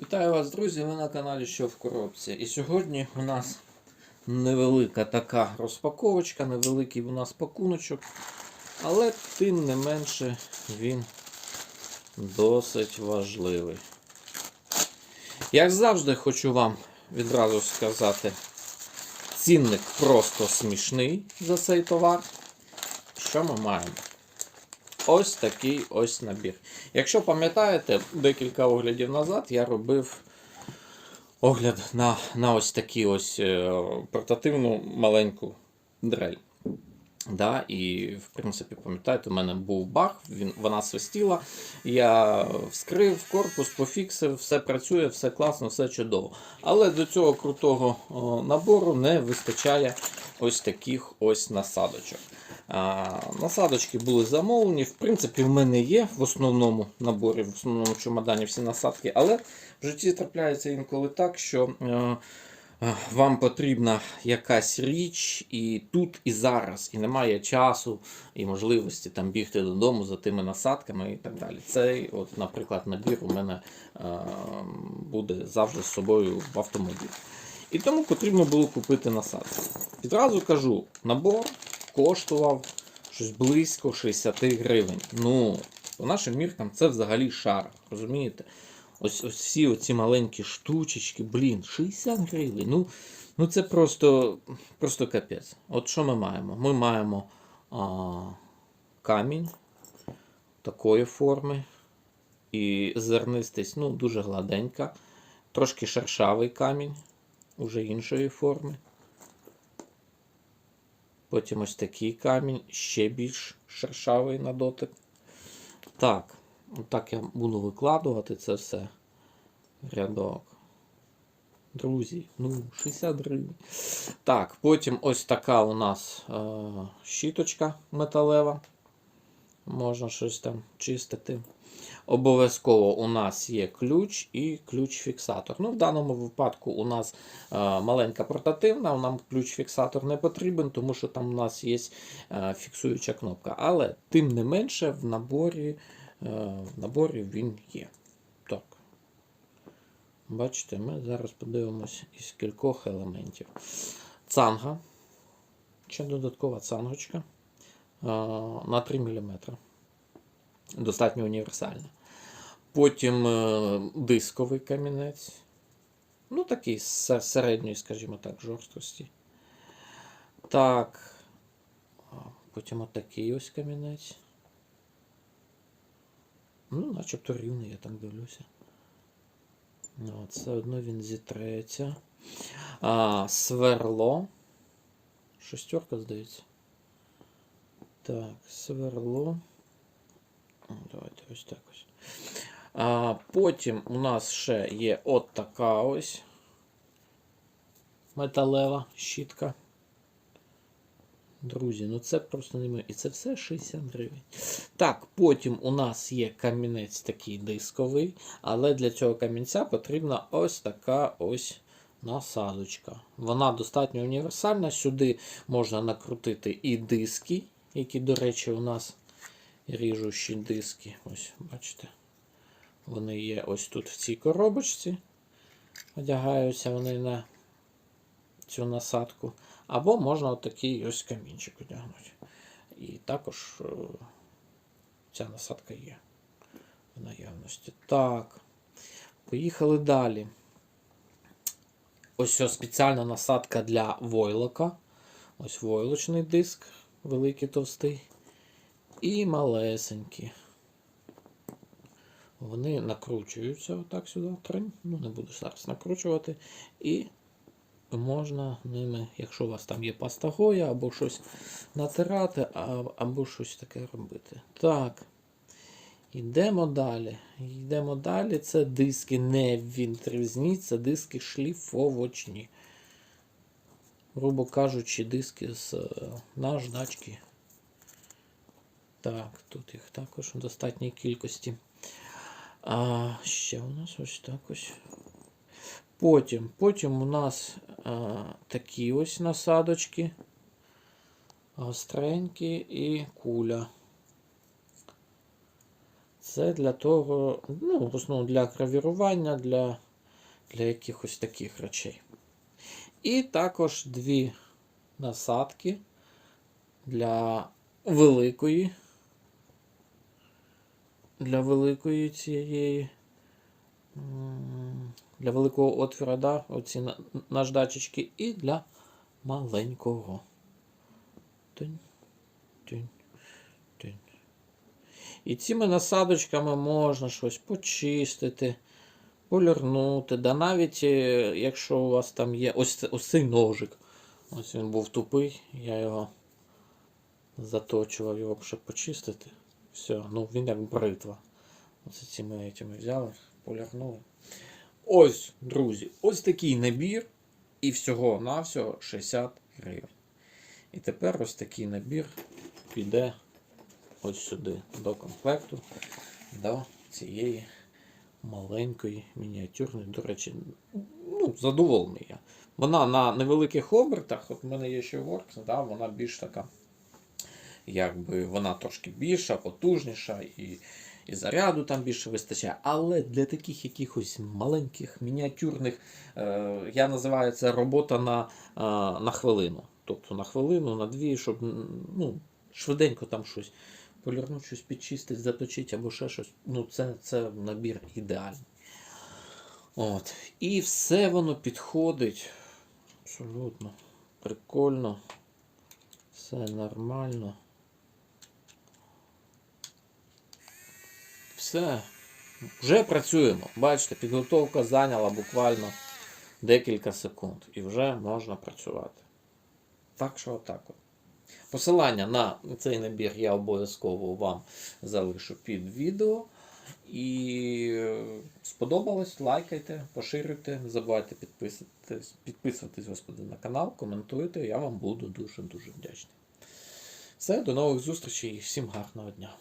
Вітаю вас, друзі! Ви на каналі Що в коробці. І сьогодні у нас невелика така розпаковочка, невеликий у нас пакуночок, але тим не менше він досить важливий. Як завжди, хочу вам відразу сказати, цінник просто смішний за цей товар. Що ми маємо? Ось такий ось набір. Якщо пам'ятаєте, декілька оглядів назад я робив огляд на на ось такі ось е, портативну маленьку дрель. Да, І, в принципі, пам'ятаєте, у мене був баг, він, вона свистіла. Я вскрив корпус, пофіксив, все працює, все класно, все чудово. Але до цього крутого о, набору не вистачає ось таких ось насадочок. А, насадочки були замовлені. В принципі, в мене є в основному наборі, в основному чемодані всі насадки, але в житті трапляється інколи так, що. Е, вам потрібна якась річ і тут, і зараз, і немає часу і можливості там бігти додому за тими насадками і так далі. Цей, от, наприклад, набір у мене е, буде завжди з собою в автомобілі. І тому потрібно було купити насадки. Відразу кажу, набор коштував щось близько 60 гривень. Ну, по нашим міркам це взагалі шар, розумієте? Ось ось всі оці маленькі штучечки, блін, 60 гривень. Ну, ну це просто просто капець. От що ми маємо? Ми маємо а, камінь такої форми. І зернистість ну, дуже гладенька. Трошки шершавий камінь, уже іншої форми. Потім ось такий камінь, ще більш шершавий на дотик. Так. Так я буду викладувати це все рядок. Друзі, ну, 60 гривень. Так, потім ось така у нас е, щіточка металева. Можна щось там чистити. Обов'язково у нас є ключ і ключ-фіксатор. Ну, В даному випадку у нас е, маленька портативна, нам ключ-фіксатор не потрібен, тому що там у нас є е, фіксуюча кнопка. Але тим не менше в наборі. Е, в наборі він є. Так. Бачите, ми зараз подивимось із кількох елементів. Цанга. Ще додаткова цангочка е, на 3 мм. Достатньо універсальна. Потім е, дисковий камінець. Ну, такий з середньої, скажімо так, жорсткості. Так. Потім отакий ось камінець. Ну, начебто рівний, я так дивлюся. Ну, Все одно він зітреться. А, Сверло. Шестерка, здається. Так, сверло. Давайте ось так ось. А, Потім у нас ще є от така ось металева щітка. Друзі, ну це просто не ми. І це все 60 гривень. Так, потім у нас є камінець такий дисковий, але для цього камінця потрібна ось така ось насадочка. Вона достатньо універсальна. Сюди можна накрутити і диски, які, до речі, у нас ріжущі диски. Ось, бачите, вони є ось тут в цій коробочці. Одягаються вони на цю насадку. Або можна отакий ось камінчик одягнути. І також е, ця насадка є в наявності. Так, поїхали далі. Ось ось спеціальна насадка для войлока. Ось войлочний диск, великий товстий. І малесенькі. Вони накручуються отак сюди. Ну, не буду зараз накручувати. І можна ними, якщо у вас там є паста гоя, або щось натирати, або щось таке робити. Так. Йдемо далі. Йдемо далі. Це диски не вінтризні, це диски шліфовочні. Грубо кажучи, диски з е, наждачки. Так, тут їх також у достатній кількості. А ще у нас ось так ось. Потім потім у нас а, такі ось насадочки, гостренькі і куля. Це для того, ну, в основному для гравірування, для для якихось таких речей. І також дві насадки для великої. Для великої цієї. Для великого отвора, да, оці наждачечки, і для маленького. Тинь, тинь, тинь. І цими насадочками можна щось почистити, полірнути. Да навіть е, якщо у вас там є ось, ось цей ножик. Ось він був тупий, я його заточував його, щоб почистити. Все, ну він як бритва. Оце цими цими взяли, полірнули. Ось, друзі, ось такий набір. І всього-навсього 60 гривень. І тепер ось такий набір піде ось сюди, до комплекту, до цієї маленької мініатюрної. До речі, ну, задоволений я. Вона на невеликих обертах, от в мене є ще Works, да, вона більш така, якби вона трошки більша, потужніша і, і заряду там більше вистачає. Але для таких якихось маленьких, мініатюрних, е, я називаю це робота на, е, на хвилину. Тобто на хвилину, на дві, щоб ну, швиденько там щось полірнути, щось підчистити, заточити або ще щось. Ну, це, це набір ідеальний. От. І все воно підходить. Абсолютно. Прикольно. Все нормально. Все. Вже працюємо. Бачите, підготовка зайняла буквально декілька секунд. І вже можна працювати. Так що отак от. Посилання на цей набір я обов'язково вам залишу під відео. І сподобалось, лайкайте, поширюйте, не забувайте підписуватись, підписуватись господи, на канал, коментуйте. Я вам буду дуже-дуже вдячний. Все, до нових зустрічей і всім гарного дня.